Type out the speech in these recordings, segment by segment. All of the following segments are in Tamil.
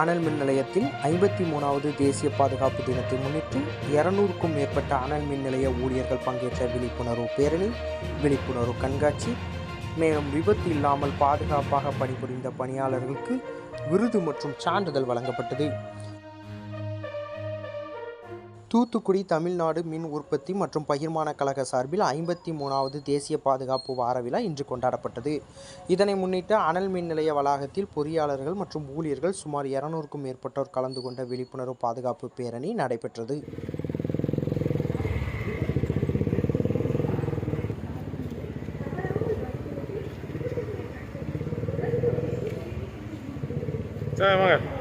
அனல் மின் நிலையத்தில் ஐம்பத்தி மூணாவது தேசிய பாதுகாப்பு தினத்தை முன்னிட்டு இருநூறுக்கும் மேற்பட்ட அனல் மின் நிலைய ஊழியர்கள் பங்கேற்ற விழிப்புணர்வு பேரணி விழிப்புணர்வு கண்காட்சி மேலும் விபத்து இல்லாமல் பாதுகாப்பாக பணிபுரிந்த பணியாளர்களுக்கு விருது மற்றும் சான்றிதழ் வழங்கப்பட்டது. தூத்துக்குடி தமிழ்நாடு மின் உற்பத்தி மற்றும் பகிர்மான கழக சார்பில் ஐம்பத்தி மூணாவது தேசிய பாதுகாப்பு வார விழா இன்று கொண்டாடப்பட்டது. இதனை முன்னிட்டு அனல் மின் நிலைய வளாகத்தில் பொறியாளர்கள் மற்றும் ஊழியர்கள் சுமார் இருநூறுக்கும் மேற்பட்டோர் கலந்து கொண்ட விழிப்புணர்வு பாதுகாப்பு பேரணி நடைபெற்றது. சரி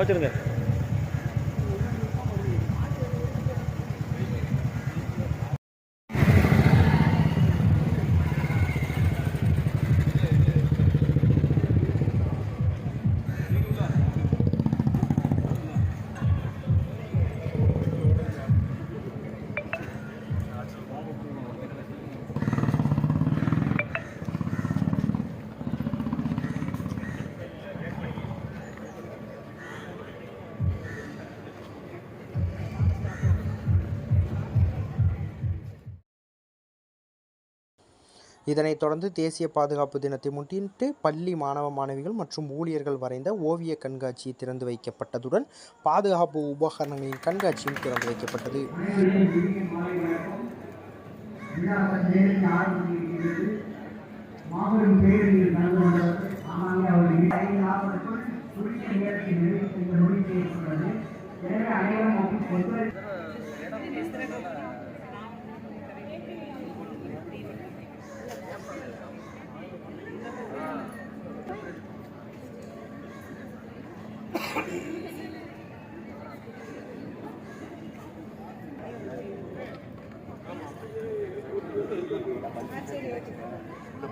வச்சுருங்க. இதனைத் தொடர்ந்து தேசிய பாதுகாப்பு தினத்தை முன்னிட்டு பள்ளி மாணவ மாணவிகள் மற்றும் ஊழியர்கள் வரைந்த ஓவிய கண்காட்சி திறந்து வைக்கப்பட்டதுடன் பாதுகாப்பு உபகரணங்களின் கண்காட்சியும் திறந்து வைக்கப்பட்டது. மாபெரும் பேரணியில் கலந்து கொண்டவர் ஆனால் அவர்கள் ஐந்து நாற்பதுக்குள் குறித்த நேரத்தில் நிறைவு செய்யப்பட்டுள்ளது. எனவே அனைவரும்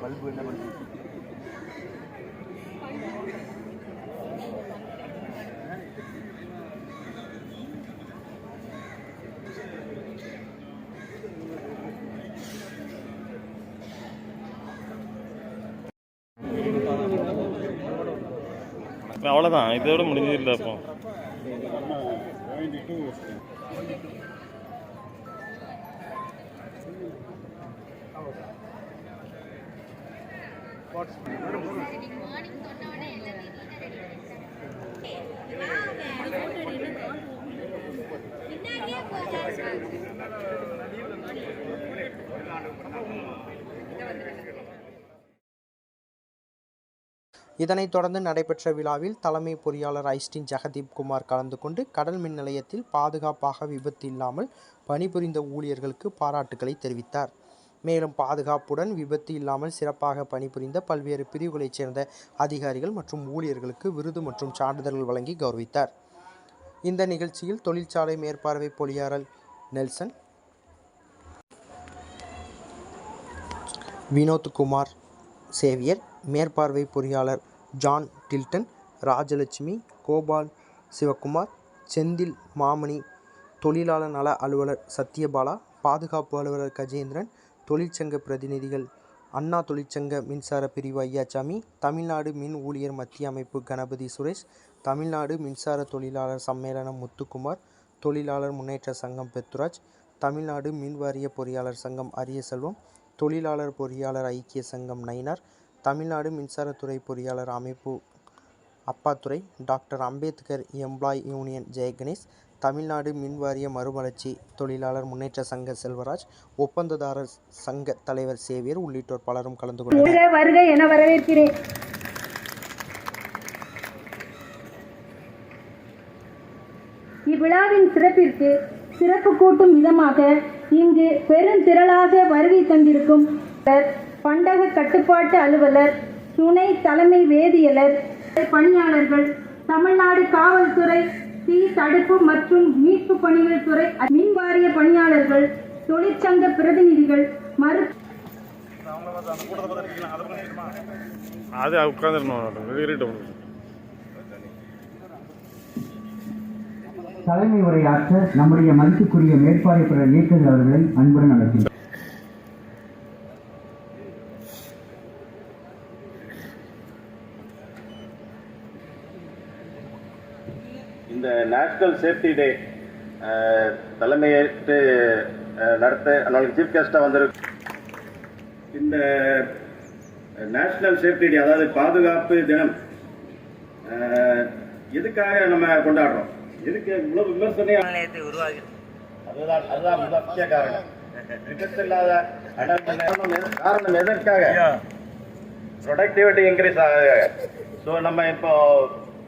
பல்பு என்ன பண்ணுது? இப்போ அவ்வளோதான் இதோட முடிஞ்சதில்லை அப்போ. இதனைத் தொடர்ந்து நடைபெற்ற விழாவில் தலைமை பொறியாளர் ஐஸ்டின் ஜெகதீப் குமார் கலந்து கொண்டு கடல் மின் நிலையத்தில் பாதுகாப்பாக விபத்து இல்லாமல் பணிபுரிந்த ஊழியர்களுக்கு பாராட்டுக்களை தெரிவித்தார். மேலும் பாதுகாப்புடன் விபத்து இல்லாமல் சிறப்பாக பணிபுரிந்த பல்வேறு பிரிவுகளைச் சேர்ந்த அதிகாரிகள் மற்றும் ஊழியர்களுக்கு விருது மற்றும் சான்றிதழ்கள் வழங்கி கௌரவித்தார். இந்த நிகழ்ச்சியில் தொழிற்சாலை மேற்பார்வை பொறியாளர் நெல்சன் வினோத்குமார் சேவியர் மேற்பார்வை பொறியாளர் ஜான் டில்டன் ராஜலட்சுமி கோபால் சிவகுமார் செந்தில் மாமணி தொழிலாளர் நல அலுவலர் சத்யபாலா பாதுகாப்பு அலுவலர் கஜேந்திரன் தொழிற்சங்க பிரதிநிதிகள் அண்ணா தொழிற்சங்க மின்சார பிரிவு ஐயாச்சாமி தமிழ்நாடு மின் ஊழியர் மத்திய அமைப்பு கணபதி சுரேஷ் தமிழ்நாடு மின்சார தொழிலாளர் சம்மேளனம் முத்துக்குமார் தொழிலாளர் முன்னேற்ற சங்கம் பெத்துராஜ் தமிழ்நாடு மின் வாரிய பொறியாளர் சங்கம் அரியசெல்வம் தொழிலாளர் பொறியாளர் ஐக்கிய சங்கம் நயினார் தமிழ்நாடு மின்சாரத்துறை பொறியாளர் அமைப்பு Appadurai doctor Ambedkar employee union Jayaganesh Tamilnadu மின்வாரிய மறுமலர்ச்சி தொழிலாளர் முன்னேற்ற சங்க செல்வராஜ் ஒப்பந்ததாரர் சங்க தலைவர் சேவியர் உள்ளிட்டோர் பலரும் கலந்து கொண்டனர். வருக என வரவேற்கிறேன். இவ்விழாவின் சிறப்பிற்கு சிறப்பு கூட்டும் விதமாக இங்கு பெருந்திரளாக வருகை தந்திருக்கும் பண்டக கட்டுப்பாட்டு அலுவலர் துணை தலைமை வேதியியலர் பணியாளர்கள் தமிழ்நாடு காவல்துறை தீ தடுப்பு மற்றும் மீட்பு பணிகள் துறை மின் வாரிய பணியாளர்கள் தொழிற்சங்க பிரதிநிதிகள் அது வெளியிட்டோம் தலைமை உரையாற்ற நம்முடைய மதிப்புக்குரிய மேற்பார்வையாளர் நீக்கல் அவர்களை அன்புடன் அழைக்கின்றோம். இந்த நேஷனல் சேஃப்டி டே தலைமையேற்று நடத்த நம்மளுக்கு சீஃப் கெஸ்டாக வந்திருக்கு இந்த நேஷனல் சேஃப்டி டே அதாவது பாதுகாப்பு தினம் எதுக்காக நம்ம கொண்டாடுறோம்? எதுக்கு இவ்வளவு விமர்சனம் அதுதான் அதுதான் முத- முக்கிய காரணம். விபத்தில்லாத காரணம் எதற்காக? ப்ரொடக்டிவிட்டி இன்க்ரீஸ் ஆக ஸோ நம்ம இப்போ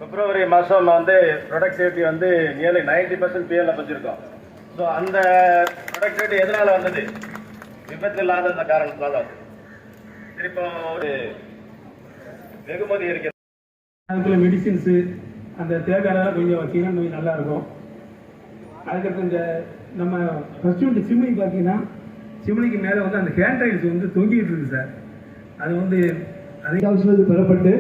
பிப்ரவரி மாதம் வந்து ப்ரொடக்டிவிட்டி வந்து நியர்லி நைன்டி பர்சன்ட் பிஎல்ல வச்சுருக்கோம் ஸோ அந்த ப்ரொடக்டிவிட்டி எதனால் வந்தது? விபத்து இல்லாத அந்த காரணத்தினால வந்தது இப்போ ஒரு வெகுமதி இருக்கிறது அதுக்குள்ள மெடிசின்ஸு அந்த தேவையான கொஞ்சம் வச்சிங்கன்னா கொஞ்சம் நல்லா இருக்கும். அதுக்கடுத்து இந்த நம்ம ஃபர்ஸ்ட் வந்து சிம்னி பார்த்தீங்கன்னா சிம்னிக்கு மேலே வந்து அந்த ஹேண்ட் ரைல்ஸ் வந்து தொங்கிட்டு இருக்கு சார். அது வந்து அதிக கவுன்சிலிருந்து பெறப்பட்டு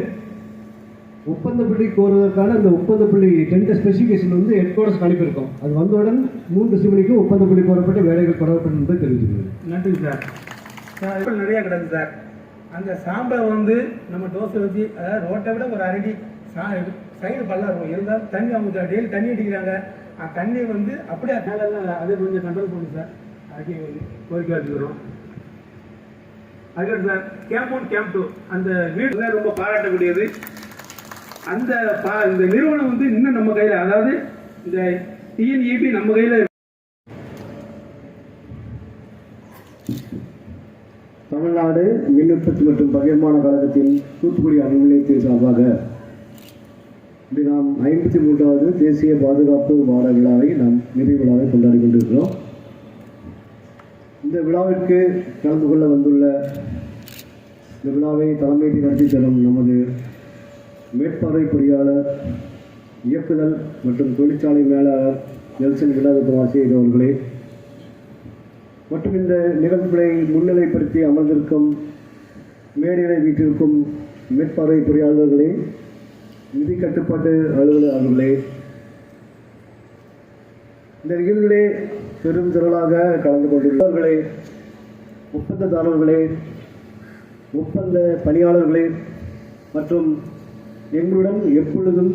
ஒப்பந்த புள்ளி கோருவதற்கான அந்த ஒப்பந்த புள்ளி டென்ட் ஸ்பெசிஃபிகேஷன் வந்து ஹெட் குவார்டர்ஸ்க்கு அனுப்பியிருக்கோம். அது வந்தவுடன் மூன்று சிமணிக்கு ஒப்பந்த புள்ளி கோரப்பட்ட வேலைகள் தொடரப்படும் என்பது தெரிவித்துள்ளது. நன்றி சார். சார் இப்போ நிறையா கிடக்கு சார். அந்த சாம்பலை வந்து நம்ம டோஸை வச்சு அதாவது ரோட்டை விட ஒரு அரடி சா சைடு பல்லாக இருக்கும். இருந்தாலும் தண்ணி அவங்க டெய்லி தண்ணி அடிக்கிறாங்க. அந்த தண்ணி வந்து அப்படியே மேலே அது கொஞ்சம் கண்ட்ரோல் பண்ணும் சார். அதுக்கு கோரிக்கை வச்சுக்கிறோம். அதுக்கடுத்து sir camp one camp two அந்த வீடு ரொம்ப பாராட்டக்கூடியது. அந்த பா- இந்த நிறுவனம் வந்து இன்னும் நம்ம கையில் அதாவது இந்த டிஎன்இபி நம்ம கையில் தமிழ்நாடு மின்னுற்பத்தி மற்றும் பகிர்மான கழகத்தின் தூத்துக்குடி அணு நிலையத்தின் சார்பாக இன்று நாம் ஐம்பத்தி மூன்றாவது தேசிய பாதுகாப்பு வார விழாவை நாம் நிறைவு விழாவை கொண்டாடி கொண்டிருக்கிறோம். இந்த விழாவிற்கு கலந்து கொள்ள வந்துள்ள இந்த விழாவை தலைமையை நடத்தி தரும் நமது மேற்பார்வை பொறியாளர் இயக்குதல் மற்றும் தொழிற்சாலை மேலாளர் நெல்சன் வினோதகுமார் அவர்களே மற்றும் இந்த நிகழ்வுகளை முன்னிலைப்படுத்தி அமர்ந்திருக்கும் மேடைகளை வீட்டிற்கும் மேற்பார்வை பொறியாளர்களே நிதி கட்டுப்பாட்டு அலுவலர் அவர்களே இந்த நிகழ்வுகளே பெரும் திரளாக கலந்து கொண்டுள்ளவர்களே ஒப்பந்ததாரர்களே ஒப்பந்த பணியாளர்களே மற்றும் எங்களுடன் எப்பொழுதும்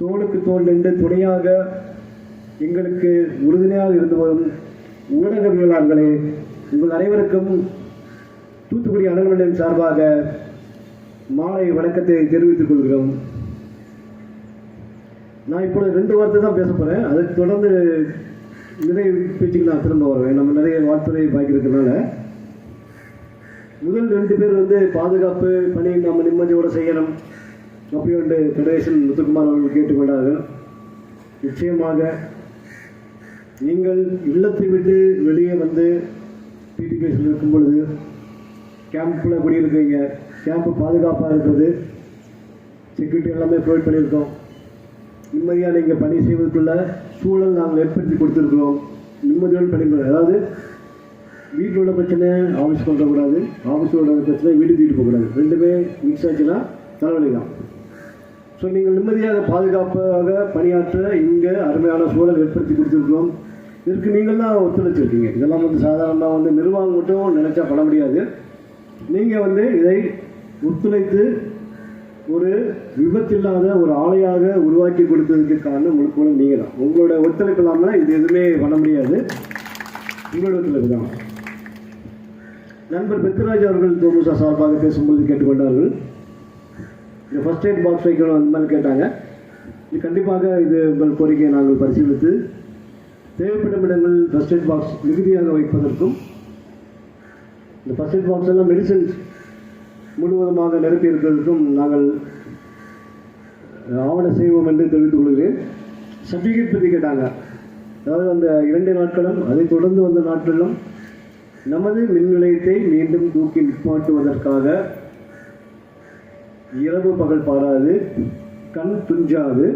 தோளுக்கு தோல் நின்று துணையாக எங்களுக்கு உறுதுணையாக இருந்து வரும் ஊடகவியலாளர்களே உங்கள் அனைவருக்கும் தூத்துக்குடி அலுவலகம் சார்பாக மாலை வணக்கத்தை தெரிவித்துக் கொள்கிறோம். நான் இப்பொழுது ரெண்டு வார்த்தை தான் பேச போகிறேன் அதுக்கு தொடர்ந்து நிறைய பேச்சுக்கு நான் திரும்ப வருவேன். நம்ம நிறைய வார்த்தை பாய்க்கிறதுனால முதல் ரெண்டு பேர் வந்து பாதுகாப்பு பணி நம்ம நிம்மதியோடு செய்யணும். அப்படி வந்து ஃபெடரேஷன் முத்துக்குமார் அவர்கள் கேட்டுக்கொண்டார்கள். நிச்சயமாக நீங்கள் இல்லத்தை விட்டு வெளியே வந்து பிடிபிஎஸ்ல இருக்கும் பொழுது கேம்பில் குடியிருக்கீங்க கேம்ப் பாதுகாப்பாக இருக்கிறது செக்யூரிட்டி எல்லாமே ப்ரொவைட் பண்ணியிருக்கோம். நிம்மதியாக நீங்கள் பணி செய்வதற்குள்ள சூழல் நாங்கள் ஏற்படுத்தி கொடுத்துருக்குறோம். நிம்மதியோடு பண்ணிக்கிறோம் அதாவது வீட்டில் உள்ள பிரச்சனை ஆஃபீஸ் கொண்டுக்கூடாது ஆஃபீஸில் உள்ள பிரச்சனை வீட்டுக்கு தூக்கிட்டு போகக்கூடாது. ரெண்டுமே மிக்ஸ் ஆச்சுன்னா தலைவலி தான் ஸோ நீங்கள் நிம்மதியாக பாதுகாப்பாக பணியாற்ற இங்கே அருமையான சூழல் ஏற்படுத்தி கொடுத்துருக்கோம் இதற்கு நீங்கள் தான் ஒத்துழைச்சிருக்கீங்க. இதெல்லாம் வந்து சாதாரணமாக வந்து நிர்வாகம் மட்டும் நினைச்சா பண்ண முடியாது. நீங்கள் வந்து இதை ஒத்துழைத்து ஒரு விபத்தில்லாத ஒரு ஆலையாக உருவாக்கி கொடுத்ததுக்கு காரணம் முழுக்க நீங்கள் தான். உங்களோட ஒத்துழைப்பு இல்லாமல் இது எதுவுமே பண்ண முடியாது. உங்களோட ஒத்துழைப்பு தான். நண்பர் பெத்ராஜ் அவர்கள் தோமுசா சார்பாக பேசும்போது கேட்டுக்கொண்டார்கள். இந்த ஃபர்ஸ்ட் எய்ட் பாக்ஸ் வைக்கணும் அந்த மாதிரி கேட்டாங்க. இது கண்டிப்பாக இது உங்கள் கோரிக்கையை நாங்கள் பரிசீலித்து தேவைப்படும் இடங்கள் ஃபர்ஸ்ட் எய்ட் பாக்ஸ் மிகுதியாக வைப்பதற்கும் இந்த ஃபர்ஸ்ட் எய்ட் பாக்ஸ் எல்லாம் மெடிசன்ஸ் முழுவதுமாக நிரப்பி இருப்பதற்கும் நாங்கள் ஆவண செய்வோம் என்று தெரிவித்துக் கொள்கிறேன். சர்டிஃபிகேட் பற்றி கேட்டாங்க. அதாவது அந்த இரண்டு நாட்களும் அதை தொடர்ந்து வந்த நாட்களிலும் நமது மின் நிலையத்தை மீண்டும் தூக்கி நிப்பாட்டுவதற்காக இரவு பகல் பாராது கண் துஞ்சாது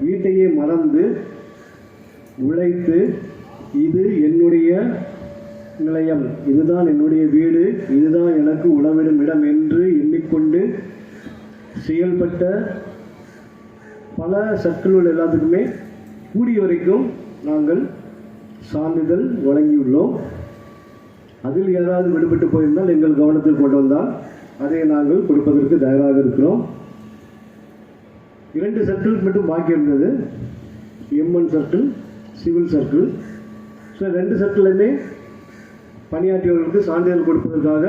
வீட்டையே மறந்து உழைத்து இது என்னுடைய நிலையம் இதுதான் என்னுடைய வீடு இதுதான் எனக்கு உணவிடும் இடம் என்று எண்ணிக்கொண்டு செயல்பட்ட பல சற்றுகள் எல்லாத்துக்குமே கூடிய வரைக்கும் நாங்கள் சான்றிதழ் வழங்கியுள்ளோம். அதில் யாராவது விடுபட்டு போயிருந்தால் எங்கள் கவனத்தில் கொண்டு வந்தால் அதை நாங்கள் கொடுப்பதற்கு தயாராக இருக்கிறோம். இரண்டு சர்க்கிள் மட்டும் பாக்கி இருந்தது. MN circle civil circle so ரெண்டு சர்க்கிளுமே பணியாற்றியவர்களுக்கு சான்றிதழ் கொடுப்பதற்காக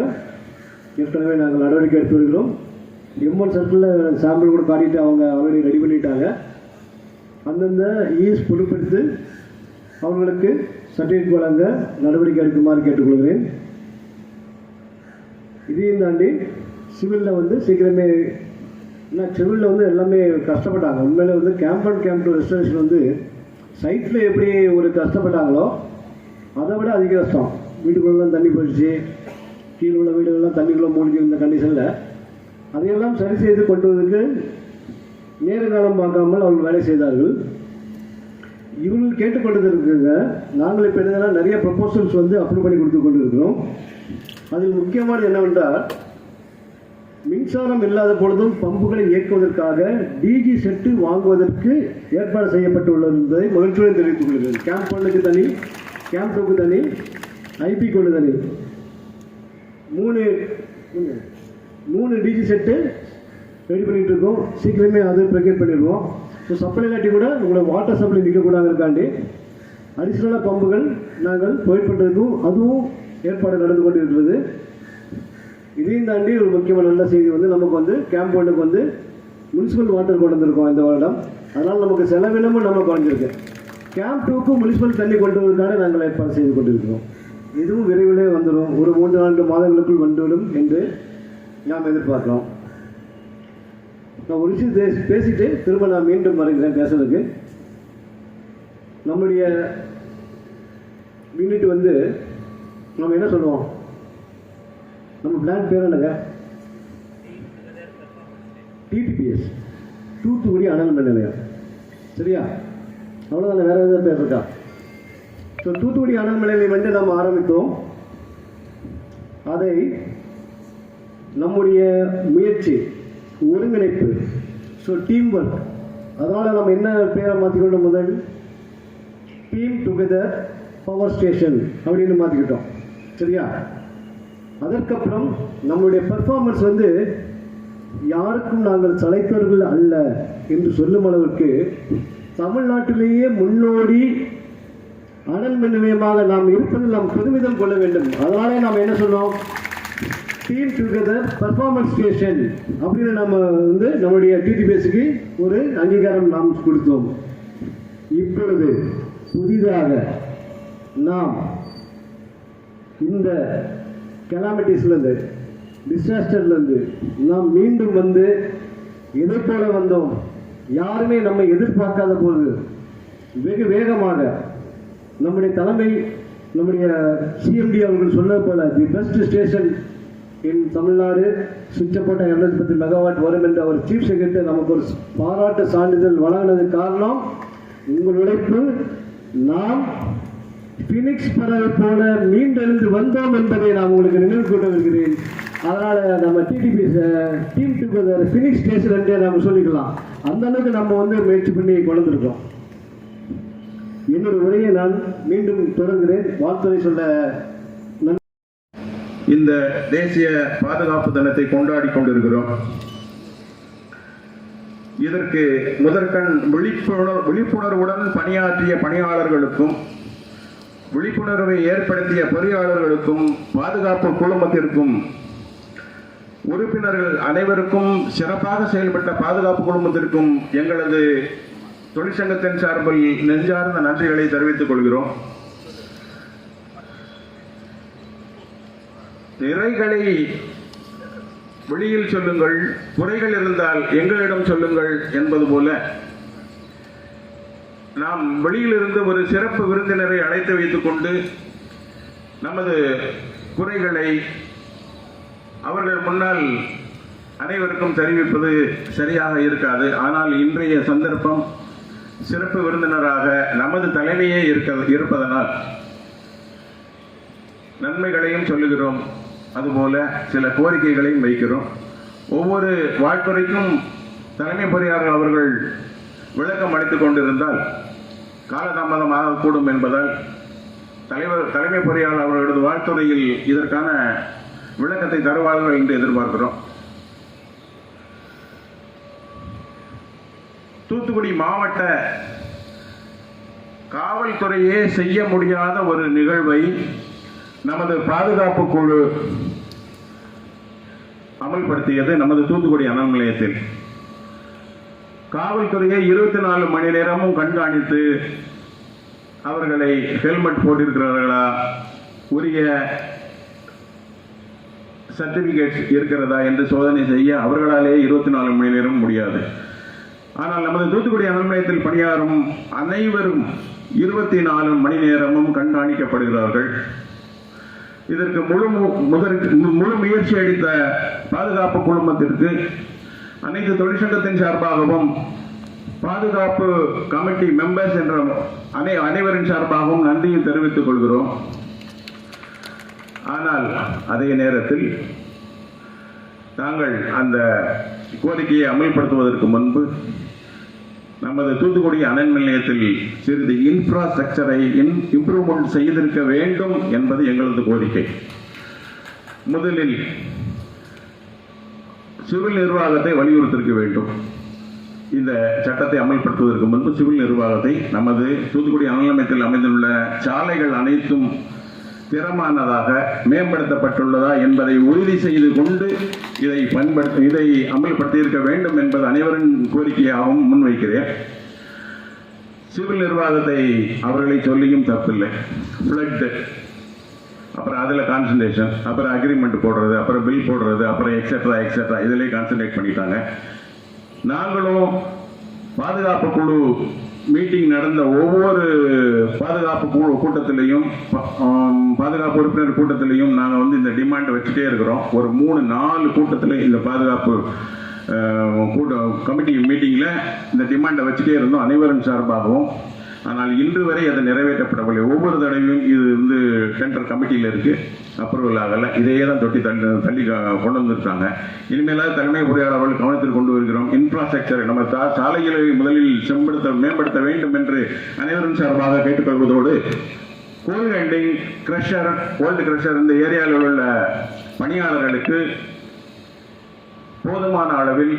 ஏற்கனவே நாங்கள் நடவடிக்கை எடுத்து வருகிறோம். எம்என் சர்க்கிளில் சாம்பிள் கூட காட்டிட்டு அவங்க ஆல்ரெடி ரெடி பண்ணிட்டாங்க. அந்தந்த ஈஸ் பொறுப்பெடுத்து அவர்களுக்கு சர்டிஃபிகேட் வழங்க நடவடிக்கை எடுக்குமாறு கேட்டுக்கொள்கிறேன். இதையும் தாண்டி சிவிலில் வந்து சீக்கிரமே ஏன்னா சிவிலில் வந்து எல்லாமே கஷ்டப்பட்டாங்க. உண்மையில் வந்து camp and camp two restoration வந்து சைட்டில் எப்படி ஒரு கஷ்டப்பட்டாங்களோ அதை விட அதிக கஷ்டம். வீட்டுக்குள்ளெல்லாம் தண்ணி போயிடுச்சு. கீழே உள்ள வீடுகள்லாம் தண்ணிக்குள்ளே மூழ்கி இருந்த கண்டிஷனில் அதையெல்லாம் சரி செய்து கொண்டு வருவதற்கு நேர காலம் பார்க்காமல் அவர்கள் வேலை செய்தார்கள். இவர்கள் கேட்டுக்கொண்டது இருக்குங்க. நாங்கள் இப்போ என்னன்னா நிறைய ப்ரப்போசல்ஸ் வந்து அப்ரூவ் பண்ணி கொடுத்து கொண்டு இருக்கிறோம் அதில் முக்கியமானது என்னவென்றால் மின்சாரம் இல்லாத பொழுதும் பம்புகளை இயக்குவதற்காக டிஜி செட்டு வாங்குவதற்கு ஏற்பாடு செய்யப்பட்டுள்ளது. என்பதை மகிழ்ச்சியுடன் தெரிவித்துக் கொள்கிறேன். கேம்ப் ஒன்றுக்கு தனி கேம்ப் டூக்கு தனி ஐபி கொண்டு தனி. மூணு மூணு டிஜி செட்டு ரெடி பண்ணிட்டு இருக்கோம். சீக்கிரமே அது ப்ரெகேட் பண்ணிடுவோம். ஸோ சப்ளை காட்டி கூட உங்களை வாட்டர் சப்ளை நிற்கக்கூடாதுக்காண்டி அடிஷ்னலாக பம்புகள் நாங்கள் ப்ரொவைட் பண்ணுறதுக்கும் அதுவும் ஏற்பாடு நடந்து கொண்டு இருக்கிறது இதையும் தாண்டி ஒரு முக்கியமான நல்ல செய்தி வந்து நமக்கு வந்து கேம்ப் ஒன்றுக்கு வந்து முனிசிபல் வாட்டர் கொண்டு வந்திருக்கோம் இந்த வருடம். அதனால் நமக்கு செலவினமும் நம்ம குறைஞ்சிருக்கு. கேம்ப் டூக்கும் முனிசிபல் தண்ணி கொண்டு வருவதற்காக நாங்கள் ஏற்பாடு செய்து கொண்டிருக்கிறோம். இதுவும் விரைவிலே வந்துடும். ஒரு மூன்று நான்கு மாதங்களுக்குள் வந்துவிடும் என்று நாம் எதிர்பார்க்கிறோம். நான் ஒரு விஷயம் பேசி- பேசிட்டு திரும்ப நான் மீண்டும் வருகிறேன் பேசுறதுக்கு. நம்முடைய யூனிட் வந்து நம்ம என்ன சொல்லுவோம்? நம்ம பிளான் பேர் என்னங்க? டிடிபிஎஸ் தூத்துக்குடி அனல் நிலையம். சரியா? அவ்வளோதான் வேறு எதாவது பேர் இருக்கா? ஸோ தூத்துக்குடி அனல் நிலையம் வந்து நம்ம ஆரம்பித்தோம். அதை நம்முடைய முயற்சி ஒருங்கிணைப்பு ஸோ டீம் ஒர்க் அதனால் நம்ம என்ன பேரை மாற்றிக்கொண்டோம் முதல்? டீம் டுகெதர் பவர் ஸ்டேஷன் அப்படின்னு மாற்றிக்கிட்டோம் சரியா? அதற்கப்புறம் நம்முடைய பெர்ஃபார்மன்ஸ் வந்து யாருக்கும் நாங்கள் சளைத்தவர்கள் அல்ல என்று சொல்லும் அளவுக்கு தமிழ்நாட்டிலேயே முன்னோடி அனல் மின் நிலையமாக நாம் இருப்பதில் நாம் பெருமிதம் கொள்ள வேண்டும். அதனாலே நாம் என்ன சொன்னோம் டீம் டுகெதர் பர்ஃபார்மன்ஸ் ஸ்டேஷன் அப்படின்னு நம்ம வந்து நம்முடைய டிடிபிஎஸ்க்கு ஒரு அங்கீகாரம் நாம் கொடுத்தோம். இப்பொழுது புதிதாக நாம் இந்த கெலாமிட்டிஸ்லேருந்து டிசாஸ்டர்லேருந்து நாம் மீண்டும் வந்து எதை போல வந்தோம்? யாருமே நம்மை எதிர்பார்க்காத போது வெகு வேகமாக நம்முடைய தலைமை நம்முடைய சிஎம்டி அவர்கள் சொன்னது போல the best station in Tamilnadu சுவிட்சை இரநூத்தி பத்து மெகாவாட் வரும் என்று அவர் சீஃப் செக்ரட்டரி நமக்கு ஒரு பாராட்டு சான்றிதழ் வழங்கினது காரணம் உங்கள் உழைப்பு நாம் பினிக்ஸ் பறவை போல மீண்டெழுந்து வந்தோம் என்பதை நான் உங்களுக்கு நினைவு கூட்ட வருகிறேன் அதனால நம்ம TTP team together phoenix station என்றே நம்ம சொல்லிக்கலாம். அந்த அளவுக்கு நம்ம வந்து முயற்சி பண்ணி கொண்டிருக்கோம் என்னோட உரையை நான் மீண்டும் தொடர்கிறேன் வாழ்த்துறை சொல்ல இந்த தேசிய பாதுகாப்பு தினத்தை கொண்டாடி கொண்டிருக்கிறோம். இதற்கு முதற்கண் விழிப்புணர் விழிப்புணர்வுடன் பணியாற்றிய பணியாளர்களுக்கும் விழிப்புணர்வை ஏற்படுத்திய பொறியாளர்களுக்கும் பாதுகாப்பு குழுமத்திற்கும் உறுப்பினர்கள் அனைவருக்கும் சிறப்பாக செயல்பட்ட பாதுகாப்பு குழுமத்திற்கும் எங்களது தொழிற்சங்கத்தின் சார்பில் நெஞ்சார்ந்த நன்றிகளை தெரிவித்துக் கொள்கிறோம். நிறைகளை வெளியில் சொல்லுங்கள் குறைகள் இருந்தால் எங்களிடம் சொல்லுங்கள் என்பது போல நாம் வெளியிலிருந்து ஒரு சிறப்பு விருந்தினரை அழைத்து வைத்துக் கொண்டு நமது குறைகளை அவர்கள் முன்னால் அனைவருக்கும் தெரிவிப்பது சரியாக இருக்காது. ஆனால் இன்றைய சந்தர்ப்பம் சிறப்பு விருந்தினராக நமது தலைமையே இருக்க இருப்பதனால் நன்மைகளையும் சொல்லுகிறோம். அதுபோல சில கோரிக்கைகளையும் வைக்கிறோம். ஒவ்வொரு வாழ்த்துறைக்கும் தலைமை பொறியாளர் அவர்கள் விளக்கம் அளித்துக் கொண்டிருந்தால் காலதாமதம் ஆகக்கூடும் என்பதால் தலைவர் தலைமை பொறியாளர் அவர்களது வாழ்த்துறையில் இதற்கான விளக்கத்தை தருவார்கள் என்று எதிர்பார்க்கிறோம். தூத்துக்குடி மாவட்ட காவல்துறையே செய்ய முடியாத ஒரு நிகழ்வை நமது பாதுகாப்பு குழு அமல்படுத்தியது நமது தூத்துக்குடி அனல் நிலையத்தில் காவல்துறையை இருபத்தி நாலு மணி நேரமும் கண்காணித்து அவர்களை ஹெல்மெட் போட்டிருக்கிறார்களா? உரிய சர்டிபிகேட் இருக்கிறதா என்று சோதனை செய்ய அவர்களாலே இருபத்தி நாலு மணி நேரம் முடியாது. ஆனால் நமது தூத்துக்குடி அனல் நிலையத்தில் பணியாறும் அனைவரும் இருபத்தி நாலு மணி நேரமும் கண்காணிக்கப்படுகிறார்கள். இதற்கு முழு மு- முதற் முழு முயற்சி அளித்த பாதுகாப்பு குழுமத்திற்கு அனைத்து தொழிற்சங்கத்தின் சார்பாகவும் பாதுகாப்பு கமிட்டி மெம்பர்ஸ் என்ற அனை அனைவரின் சார்பாகவும் நன்றியை தெரிவித்துக் கொள்கிறோம். ஆனால் அதே நேரத்தில் தாங்கள் அந்த கோரிக்கையை அமல்படுத்துவதற்கு முன்பு நமது தூத்துக்குடி அனல் நிலையத்தில் சிறிது இன்ஃப்ராஸ்ட்ரக்சரை இம்ப்ரூவ்மெண்ட் செய்திருக்க வேண்டும் என்பது எங்களது கோரிக்கை. முதலில் சிவில் நிர்வாகத்தை வலியுறுத்திருக்க வேண்டும். இந்த சட்டத்தை அமல்படுத்துவதற்கு முன்பு சிவில் நிர்வாகத்தை நமது தூத்துக்குடி அனல் அமைந்துள்ள சாலைகள் அனைத்தும் திறமானதாக மேம்படுத்தப்பட்டுள்ளதா என்பதை உறுதி செய்து கொண்டு இதை பயன்படுத்த இதை அமல்படுத்தியிருக்க வேண்டும் என்பது அனைவரின் கோரிக்கையாகவும் முன்வைக்கிறேன். சிவில் நிர்வாகத்தை அவர்களை சொல்லியும் தப்பில்லை. ஃப்ளட் அப்புறம் அதில் கான்சன்ட்ரேஷன் அப்புறம் அக்ரிமெண்ட் போடுறது அப்புறம் பில் போடுறது அப்புறம் எக்ஸெட்ரா எக்ஸெட்ரா இதிலே கான்சன்ட்ரேட் பண்ணிட்டாங்க. நாங்களும் பாதுகாப்பு குழு மீட்டிங் நடந்த ஒவ்வொரு பாதுகாப்பு குழு கூட்டத்திலையும் பா- பாதுகாப்பு உறுப்பினர் கூட்டத்திலையும் நாங்கள் வந்து இந்த டிமாண்ட் வச்சுட்டே இருக்கிறோம். ஒரு மூணு நாலு கூட்டத்தில் இந்த பாதுகாப்பு கூட்டம் கூட்ட கமிட்டி மீட்டிங்கில் இந்த டிமாண்டை வச்சுட்டே இருந்தோம். அனைவரும் சார்பாகவும். ஆனால் இன்று வரை அது நிறைவேற்றப்படவில்லை. ஒவ்வொரு தடவையும் இது வந்து டெண்டர் கமிட்டியில் இருக்குது அப்ரூவல் ஆகலை இதையே தான் தொட்டி தள்ளி தள்ளி கொண்டு வந்திருக்காங்க. இனிமேலாவது தலைமை பொறியாளர்கள் கவனத்தில் கொண்டு வருகிறோம். இன்ஃப்ராஸ்ட்ரக்சர் நம்ம சா- சாலைகளை முதலில் செம்படுத்த மேம்படுத்த வேண்டும் என்று அனைவரும் சார்பாக கேட்டுக்கொள்வதோடு coal handling crusher old crusher இந்த ஏரியாவில் உள்ள பணியாளர்களுக்கு போதுமான அளவில்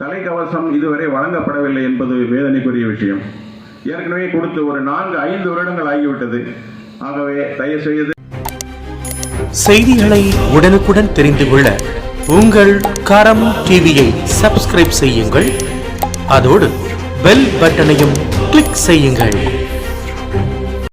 தலைக்கவசம் இதுவரை வழங்கப்படவில்லை என்பது வேதனைக்குரிய விஷயம். ஏற்கனவே கொடுத்து ஒரு நான்கு ஐந்து வருடங்கள் ஆகிவிட்டது. ஆகவே தயவு செய்து செய்திகளை உடனுக்குடன் தெரிந்து கொள்ள உங்கள் கரம் டிவியை சப்ஸ்கிரைப் செய்யுங்கள். அதோடு பெல் பட்டனையும் கிளிக் செய்யுங்கள்.